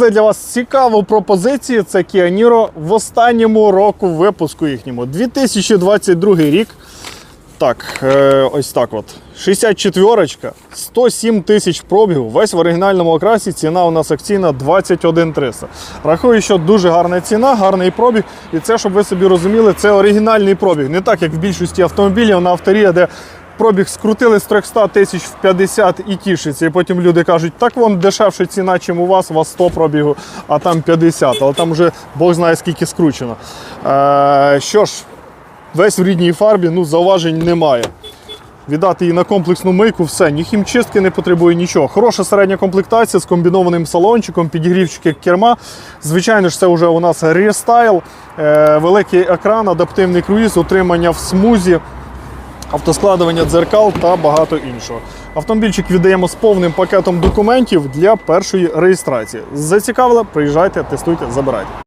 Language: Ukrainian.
Привезли для вас цікаву пропозицію. Це Kia Niro в останньому року випуску їхньому. 2022 рік. Так, е, ось так от. 64-ка, 107 тисяч пробігу. Весь в оригінальному окрасі. Ціна у нас акційна 21 300. Рахую, що дуже гарна ціна, гарний пробіг. І це, щоб ви собі розуміли, це оригінальний пробіг. Не так, як в більшості автомобілів на авторія, де пробіг скрутили з 300 тисяч в 50 і тішиться. І потім люди кажуть, так вон дешевша ціна, чим у вас, у вас 100 пробігу, а там 50. Але там вже Бог знає, скільки скручено. Е, що ж, весь в рідній фарбі, ну, зауважень немає. Віддати її на комплексну мийку, все, ні хімчистки не потребує нічого. Хороша середня комплектація з комбінованим салончиком, підігрівчики керма. Звичайно ж, це вже у нас рестайл, е, великий екран, адаптивний круїз, утримання в смузі, автоскладування дзеркал та багато іншого. Автомобільчик віддаємо з повним пакетом документів для першої реєстрації. Зацікавили? Приїжджайте, тестуйте, забирайте.